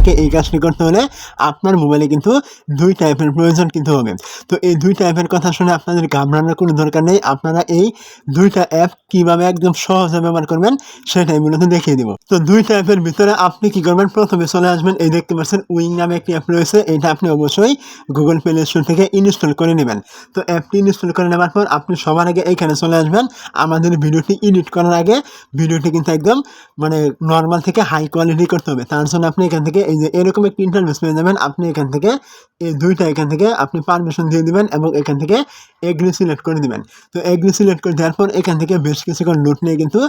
আপনাকে এই কাজটি করতে হলে আপনার মোবাইলে কিন্তু দুই টাইপের প্রয়োজন কিন্তু হবে। তো এই দুই টাইপের কথা শুনে আপনাদের ঘাবড়ানোর কোনো দরকার নেই। আপনারা এই দুইটা অ্যাপ কীভাবে একদম সহজে ব্যবহার করবেন সেটাই মূলত দেখিয়ে দিব। তো দুইটা অ্যাপের ভিতরে আপনি কি করবেন? প্রথমে চলে আসবেন, এই দেখতে পাচ্ছেন উইং নামে একটি অ্যাপ রয়েছে। এটা আপনি অবশ্যই গুগল প্লে স্টোর থেকে ইনস্টল করে নেবেন। তো অ্যাপটি ইনস্টল করে নেওয়ার পর আপনি সবার আগে এইখানে চলে আসবেন। আমাদের ভিডিওটি এডিট করার আগে ভিডিওটি কিন্তু একদম মানে নর্মাল থেকে হাই কোয়ালিটি করতে হবে। তার জন্য আপনি এখান থেকে এই যে এরকম একটি ইন্টারভেস পেয়ে যাবেন, আপনি এখান থেকে এই দুইটা এখান থেকে আপনি পারমিশন দিয়ে দিবেন এবং এখান থেকে এগ্রি সিলেক্ট করে দিবেন। তো এগ্রি সিলেক্ট করে দেওয়ার পর এখান থেকে বেশ কিছুক্ষণ নোট নিয়ে কিন্তু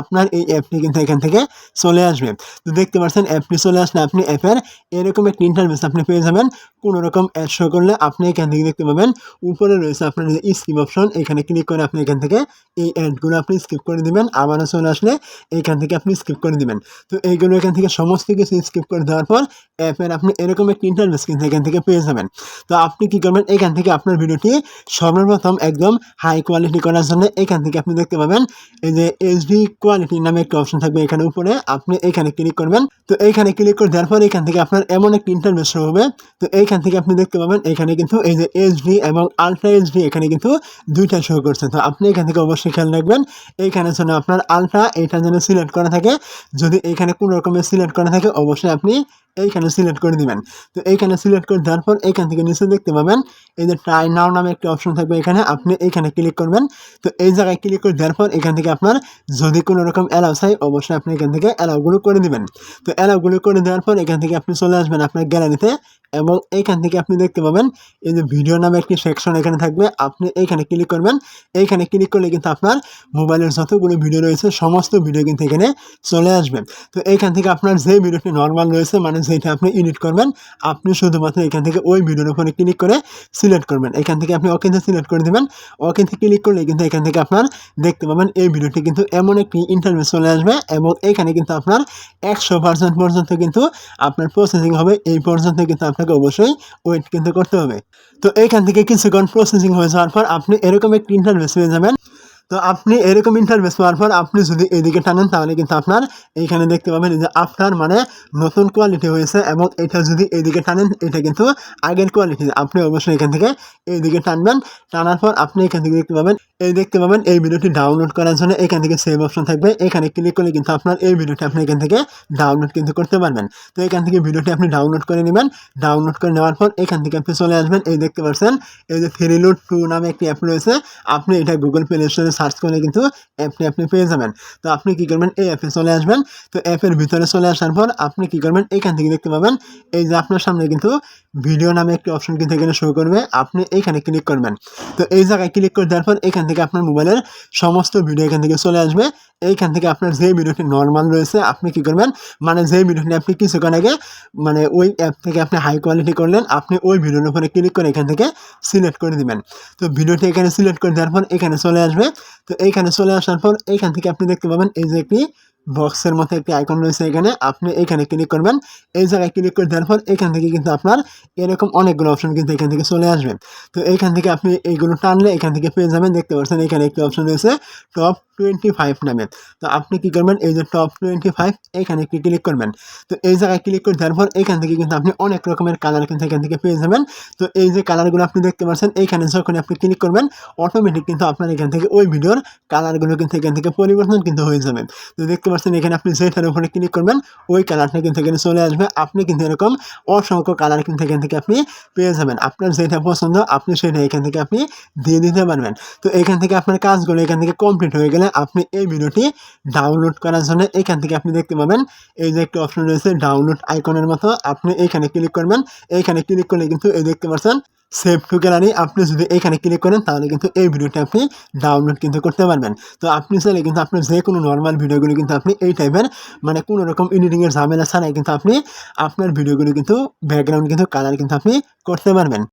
আপনার এই অ্যাপটি কিন্তু এখান থেকে চলে আসবে। তো দেখতে পাচ্ছেন অ্যাপটি চলে আসলে আপনি অ্যাপের এরকম একটি ইন্টারভেস আপনি পেয়ে যাবেন। কোনো রকম অ্যাড শো করলে আপনি এখান থেকে দেখতে পাবেন। উপরে রয়েছে আপনার স্কিপ অপশন এখানে ক্লিক করে আপনি এখান থেকে এই অ্যাডগুলো আপনি স্কিপ করে দিবেন। আবারও চলে আসলে এইখান থেকে আপনি স্কিপ করে দিবেন। তো এইগুলো এখান থেকে সমস্ত কিছু স্কিপ করে দেওয়ার পর অ্যাপের আপনি এরকম একটি ইন্টারভেস কিন্তু এখান থেকে পেয়ে যাবেন। তো আপনি কি করবেন? এখান থেকে আপনার ভিডিওটি সর্বপ্রথম একদম হাই কোয়ালিটি করার জন্য এখান থেকে আপনি দেখতে পাবেন এই যে এইচডি কোয়ালিটি নামে একটা অপশন থাকবে এখানে উপরে। আপনি এখানে ক্লিক করবেন। তো এইখানে ক্লিক করে দেওয়ার পর এখান থেকে আপনার এমন একটি ইন্টারভেস হবে। তো এইখান থেকে আপনি দেখতে পাবেন, এখানে কিন্তু এই যে এইচডি এবং আলট্রা এইচডি এখানে কিন্তু দুইটা শো করছে। তো আপনি এখান থেকে অবশ্যই খেয়াল রাখবেন এইখানে যেন আপনার আলট্রা এটা যেন সিলেক্ট করা থাকে। যদি এখানে কোনো রকমের সিলেক্ট করা থাকে, অবশ্যই আপনি এইখানে সিলেক্ট করে দিবেন। তো এইখানে সিলেক্ট করে দেওয়ার পর এইখান থেকে নিচে দেখতে পাবেন, এই যে ট্রাই নাও নামে একটি অপশন থাকবে এখানে, আপনি এইখানে ক্লিক করবেন। তো এই জায়গায় ক্লিক করে দেওয়ার পর এখান থেকে আপনার যদি কোনো রকম অ্যালাউ চাই, অবশ্যই আপনি এখান থেকে অ্যালাউগুলো করে দিবেন। তো অ্যালাউগুলো করে দেওয়ার পর এখান থেকে আপনি চলে আসবেন আপনার গ্যালারিতে এবং এইখান থেকে আপনি দেখতে পাবেন, এই যে ভিডিও নামে একটি সেকশন এখানে থাকবে, আপনি এইখানে ক্লিক করবেন। এইখানে ক্লিক করলে কিন্তু আপনার মোবাইলের যতগুলো ভিডিও রয়েছে, সমস্ত ভিডিও কিন্তু এখানে চলে আসবে। তো এইখান থেকে আপনার যে ভিডিওটি নর্মাল রয়েছে মানে যেটা আপনি এডিট করবেন। আপনি শুধুমাত্র এখান থেকে ওই ভিডিওর উপরে ক্লিক করে সিলেক্ট করবেন। এখান থেকে আপনি ওকেতে সিলেক্ট করে দেবেন। ওকেতে ক্লিক করলে কিন্তু এখান থেকে আপনার দেখতে পাবেন এই ভিডিওটি কিন্তু এমন একটি ইন্টারভিউ চলে আসবে এবং এখানে কিন্তু আপনার একশো পার্সেন্ট পর্যন্ত কিন্তু আপনার প্রসেসিং হবে। এই পর্যন্ত কিন্তু আপনাকে অবশ্যই ওয়েট কিন্তু করতে হবে। তো এইখান থেকে কিছুক্ষণ প্রসেসিং হয়ে যাওয়ার পর আপনি এরকম একটি ইন্টারভেস পেয়ে যাবেন। তো আপনি এরকম ইন্টারভেস পাওয়ার পর আপনি যদি এদিকে টানেন, তাহলে কিন্তু আপনার এইখানে দেখতে পাবেন যে আপনার মানে নতুন কোয়ালিটি হয়েছে এবং এটা যদি এদিকে টানেন, এটা কিন্তু আগের কোয়ালিটি আপনি অবশ্যই এখান থেকে এইদিকে টানবেন। টানার পর আপনি এখান থেকে দেখতে পাবেন, এই দেখতে পাবেন এই ভিডিওটি ডাউনলোড করার জন্য এখান থেকে সেভ অপশন থাকবে। এখানে ক্লিক করলে কিন্তু আপনার এই ভিডিওটি আপনি এখান থেকে ডাউনলোড কিন্তু করতে পারবেন। তো এখান থেকে ভিডিওটি আপনি ডাউনলোড করে নেবেন। ডাউনলোড করে নেওয়ার পর এখান থেকে আপনি চলে আসবেন। এই দেখতে পাচ্ছেন, এই যে ফেরিলুড টু নামে একটি অ্যাপ রয়েছে। আপনি এটা গুগল প্লে স্টোরে সার্চ করলে কিন্তু অ্যাপটি আপনি পেয়ে যাবেন। তো আপনি কী করবেন? এই অ্যাপে চলে আসবেন। তো অ্যাপের ভিতরে চলে আসার পর আপনি কী করবেন? এখান থেকে দেখতে পাবেন, এই যে আপনার সামনে কিন্তু ভিডিও নামে একটি অপশন কিন্তু এখানে শুরু করবে। আপনি এইখানে ক্লিক করবেন। তো এই জায়গায় ক্লিক করে দেওয়ার পর এখান থেকে আপনার মোবাইলের সমস্ত ভিডিও এখান থেকে চলে আসবে। এইখান থেকে আপনার যে ভিডিওটি নর্মাল রয়েছে, আপনি কি করবেন? মানে যে ভিডিওটি আপনি কিছুক্ষণ আগে মানে ওই অ্যাপ থেকে আপনি হাই কোয়ালিটি করলেন, আপনি ওই ভিডিওর উপরে ক্লিক করে এখান থেকে সিলেক্ট করে দিবেন। তো ভিডিওটি এখানে সিলেক্ট করে দেওয়ার পর এখানে চলে আসবে। তো এইখানে চলে আসার পর এইখান থেকে আপনি দেখতে পাবেন এই যে একটি বক্সের মতো একটি আইকন রয়েছে এখানে। আপনি এখানে ক্লিক করবেন। এই জায়গায় ক্লিক করে দেওয়ার পর এখান থেকে কিন্তু আপনার এরকম অনেকগুলো অপশন কিন্তু এখান থেকে চলে আসবে। তো এইখান থেকে আপনি এইগুলো টানলে এখান থেকে পেয়ে যাবেন। দেখতে পাচ্ছেন এখানে একটি অপশন রয়েছে টপ টোয়েন্টি ফাইভ নামে। তো আপনি কী করবেন? এই যে টপ টোয়েন্টি ফাইভ এখানে একটি ক্লিক করবেন। তো এই জায়গায় ক্লিক করে দেওয়ার পর এখান থেকে কিন্তু আপনি অনেক রকমের কালার কিন্তু এখান থেকে পেয়ে যাবেন। তো এই যে কালারগুলো আপনি দেখতে পাচ্ছেন এইখানে যখন আপনি ক্লিক করবেন অটোমেটিক কিন্তু আপনার এখান থেকে ওই ভিডিওর কালারগুলো কিন্তু এখান থেকে পরিবর্তন কিন্তু হয়ে যাবে। তো দেখতে পাচ্ছেন এখানে আপনি যেটার উপরে ক্লিক করবেন, ওই কালারটা কিন্তু এখানে চলে আসবে। আপনি কিন্তু এরকম অসংখ্য কালার কিন্তু এখান থেকে আপনি পেয়ে যাবেন। আপনার যেটা পছন্দ, আপনি সেটা এখান থেকে আপনি দিয়ে দিতে পারবেন। তো এখান থেকে আপনার কাজগুলো এখান থেকে কমপ্লিট হয়ে গেলে আপনি এই ভিডিওটি ডাউনলোড করার জন্য এখান থেকে আপনি দেখতে পাবেন। এই যে একটা অপশন রয়েছে ডাউনলোড আইকনের মতো। আপনি এইখানে ক্লিক করবেন। এইখানে ক্লিক করলে কিন্তু এই দেখতে পাচ্ছেন সেভ টু গ্যালারি আপনি যদি এখানে ক্লিক করেন, তাহলে কিন্তু এই ভিডিওটা আপনি ডাউনলোড কিন্তু করতে পারবেন। তো আপনি চাইলে কিন্তু আপনার যে কোনো নর্মাল ভিডিওগুলো কিন্তু আপনি এই টাইপের মানে কোনো রকম এডিটিংয়ের ঝামেলা ছাড়াই কিন্তু আপনি আপনার ভিডিওগুলো কিন্তু ব্যাকগ্রাউন্ড কিন্তু কালার কিন্তু আপনি করতে পারবেন।